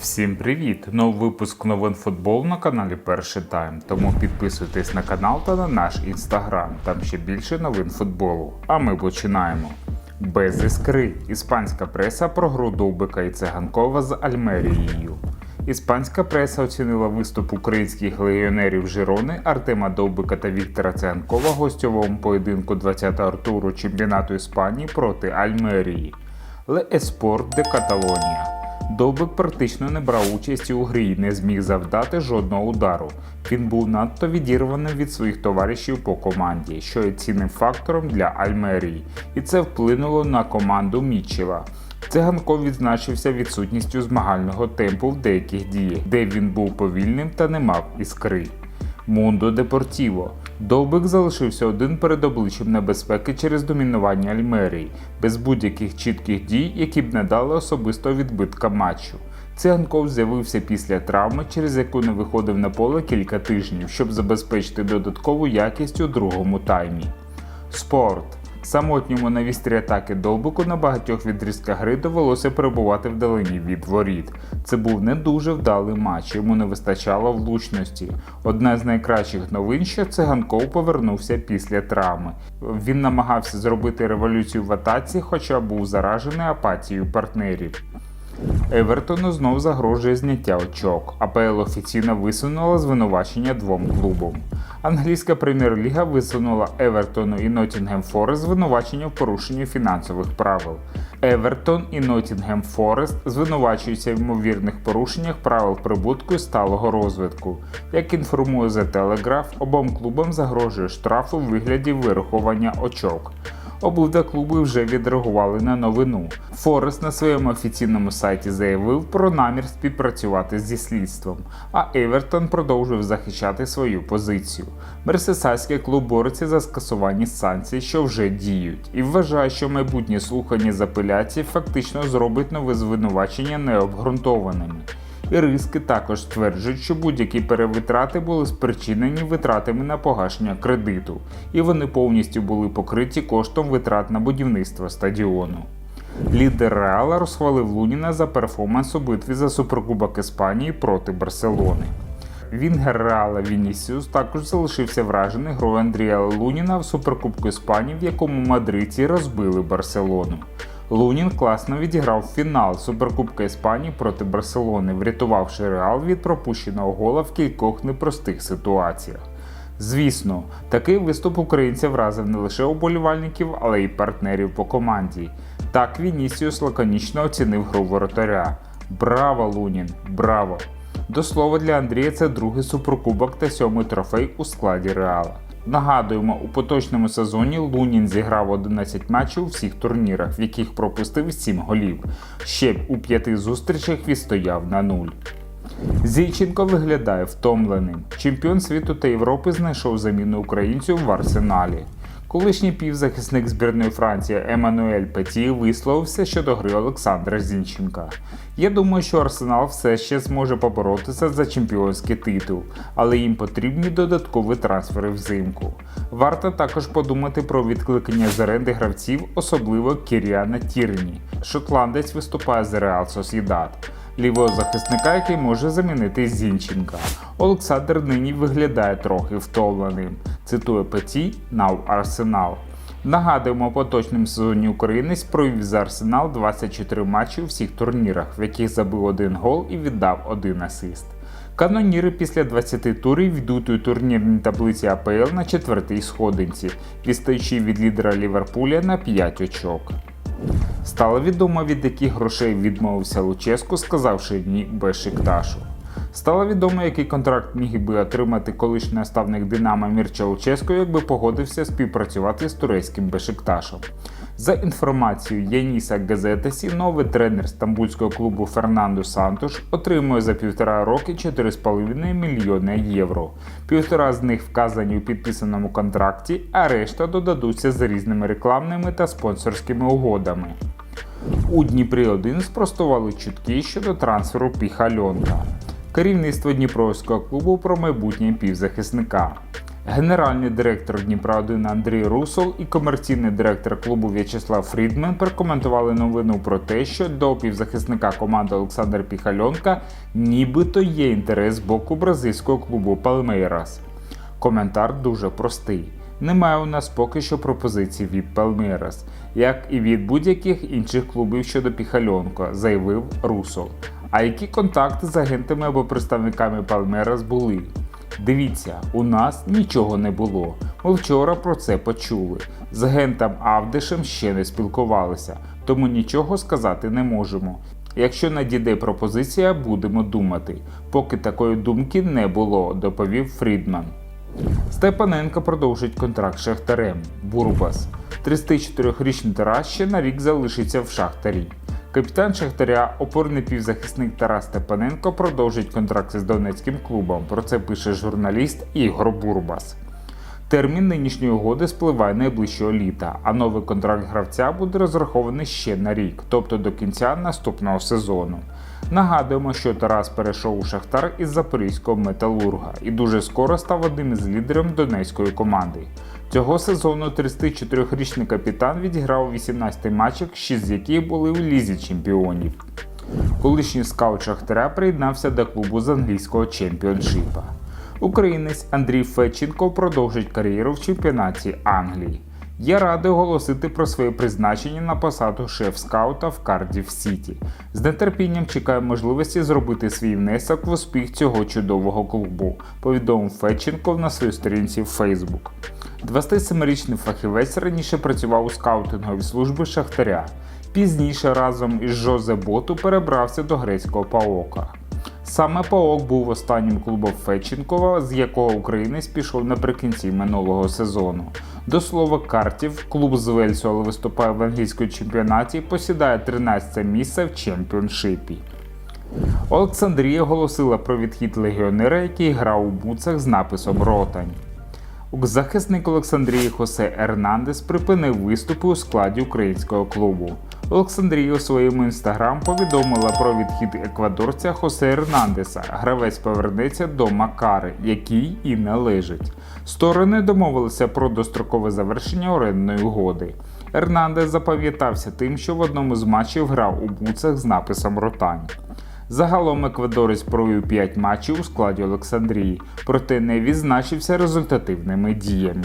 Всім привіт! Новий випуск новин футболу на каналі Перший Тайм. Тому підписуйтесь на канал та на наш інстаграм. Там ще більше новин футболу. А ми починаємо. Без іскри. Іспанська преса про гру Довбика і Циганкова з Альмерією. Іспанська преса оцінила виступ українських легіонерів Жирони Артема Довбика та Віктора Циганкова гостьовому поєдинку 20-го туру чемпіонату Іспанії проти Альмерії. Ле Еспорт де Каталонія. Довбик практично не брав участі у грі і не зміг завдати жодного удару. Він був надто відірваним від своїх товаришів по команді, що є цінним фактором для Альмерії, і це вплинуло на команду Мічела. Циганков відзначився відсутністю змагального темпу в деяких діях, де він був повільним та не мав іскри. Мундо Депортіво. Довбик залишився один перед обличчям небезпеки через домінування Альмерії, без будь-яких чітких дій, які б не дали особисто відбитка матчу. Циганков з'явився після травми, через яку не виходив на поле кілька тижнів, щоб забезпечити додаткову якість у другому таймі. Спорт. Самотньому на вістрі атаки Довбику на багатьох відрізках гри довелося перебувати вдалині від воріт. Це був не дуже вдалий матч, йому не вистачало влучності. Одна з найкращих новин, що циганков повернувся після травми. Він намагався зробити революцію в атаці, хоча був заражений апатією партнерів. Евертону знов загрожує зняття очок. АПЛ офіційно висунула звинувачення двом клубам. Англійська прем'єр-ліга висунула Евертону і Ноттінгем Форест звинувачення в порушенні фінансових правил. Евертон і Ноттінгем Форест звинувачуються в ймовірних порушеннях правил прибутку і сталого розвитку. Як інформує The Telegraph, обом клубам загрожує штраф у вигляді вирахування очок. Обидва клуби вже відреагували на новину. Форест на своєму офіційному сайті заявив про намір співпрацювати зі слідством, а Евертон продовжив захищати свою позицію. Мерсесайський клуб бореться за скасування санкцій, що вже діють, і вважає, що майбутнє слухання з апеляції фактично зробить нове звинувачення необґрунтованими. І риски також стверджують, що будь-які перевитрати були спричинені витратами на погашення кредиту, і вони повністю були покриті коштом витрат на будівництво стадіону. Лідер Реала розхвалив Луніна за перформанс у битві за Суперкубок Іспанії проти Барселони. Вінгер Реала Вінісіус також залишився вражений грою Андрія Луніна в Суперкубку Іспанії, в якому мадридці розбили Барселону. Лунін класно відіграв фінал Суперкубка Іспанії проти Барселони, врятувавши Реал від пропущеного гола в кількох непростих ситуаціях. Звісно, такий виступ українця вразив не лише уболівальників, але й партнерів по команді. Так Вінісіус лаконічно оцінив гру воротаря. Браво, Лунін! Браво! До слова, для Андрія це другий суперкубок та сьомий трофей у складі Реала. Нагадуємо, у поточному сезоні Лунін зіграв 11 матчів у всіх турнірах, в яких пропустив 7 голів. Ще у п'яти зустрічах відстояв на нуль. Зійченко виглядає втомленим. Чемпіон світу та Європи знайшов заміну українцю в арсеналі. Колишній півзахисник збірної Франції Еммануель Петі висловився щодо гри Олександра Зінченка. Я думаю, що Арсенал все ще зможе поборотися за чемпіонський титул, але їм потрібні додаткові трансфери взимку. Варто також подумати про відкликання з оренди гравців, особливо Кіріана Тірні. Шотландець виступає за Реал Сосідат. Лівого захисника, який може замінити Зінченка. Олександр нині виглядає трохи втомленим. Цитує Петі Нав Арсенал. Нагадуємо, поточному сезоні українець провів за Арсенал 24 матчі у всіх турнірах, в яких забив один гол і віддав один асист. Каноніри після 20 турів йдуть у турнірній таблиці АПЛ на четвертій сходинці, відстаючи від лідера Ліверпуля на 5 очок. Стало відомо, від яких грошей відмовився Луческу, сказавши ні Бешикташу. Стало відомо, який контракт міг би отримати колишній наставник Динамо Мірча Луческо, якби погодився співпрацювати з турецьким Бешикташем. За інформацією Яніса Газетесі, новий тренер стамбульського клубу Фернандо Сантош отримує за півтора роки 4,5 мільйони євро. Півтора з них вказані у підписаному контракті, а решта додадуться з різними рекламними та спонсорськими угодами. У Дніпрі 1 спростували чутки щодо трансферу Піхальонка. Керівництво Дніпровського клубу про майбутнє півзахисника. Генеральний директор Дніпра 1 Андрій Русол і комерційний директор клубу В'ячеслав Фрідмен прокоментували новину про те, що до півзахисника команди Олександра Піхальонка нібито є інтерес з боку бразильського клубу Палмейрас. Коментар дуже простий. Немає у нас поки що пропозицій від Палмейрас, як і від будь-яких інших клубів щодо Піхальонка, заявив Русол. А які контакти з агентами або представниками Палмейрас були? Дивіться, у нас нічого не було. Ми вчора про це почули. З агентом Авдишем ще не спілкувалися, тому нічого сказати не можемо. Якщо надійде пропозиція, будемо думати. Поки такої думки не було, доповів Фрідман. Степаненко продовжить контракт з Шахтарем. Бурбас. 34-річний Тарас ще на рік залишиться в Шахтарі. Капітан Шахтаря, опорний півзахисник Тарас Степаненко продовжить контракт із донецьким клубом. Про це пише журналіст Ігор Бурбас. Термін нинішньої угоди спливає найближчого літа, а новий контракт гравця буде розрахований ще на рік, тобто до кінця наступного сезону. Нагадуємо, що Тарас перейшов у Шахтар із запорізького металурга і дуже скоро став одним із лідерів донецької команди. Цього сезону 34-річний капітан відіграв 18 матчів, 6 з яких були в лізі чемпіонів. Колишній скаут Шахтаря приєднався до клубу з англійського чемпіоншипа. Українець Андрій Федченко продовжить кар'єру в чемпіонаті Англії. Я радий оголосити про своє призначення на посаду шеф-скаута в Кардів Сіті. З нетерпінням чекаю можливості зробити свій внесок в успіх цього чудового клубу, повідомив Федченко на своїй сторінці в Facebook. 27-річний фахівець раніше працював у скаутинговій службі Шахтаря. Пізніше разом із Жозе Боту перебрався до грецького Паока. Саме Паок був останнім клубом Федченкова, з якого українець пішов наприкінці минулого сезону. До слова картів, клуб з Вельсу, але виступає в англійському чемпіонаті, посідає 13 місце в чемпіоншипі. Олександрія оголосила про відхід легіонера, який грав у буцах з написом Ротань. Захисник Олександрії Хосе Ернандес припинив виступи у складі українського клубу. Олександрія у своєму інстаграм повідомила про відхід еквадорця Хосе Ернандеса. Гравець повернеться до Макари, який і належить. Сторони домовилися про дострокове завершення орендної угоди. Ернандес запам'ятався тим, що в одному з матчів грав у буцах з написом Ротань. Загалом еквадорець провів 5 матчів у складі Олександрії, проте не відзначився результативними діями.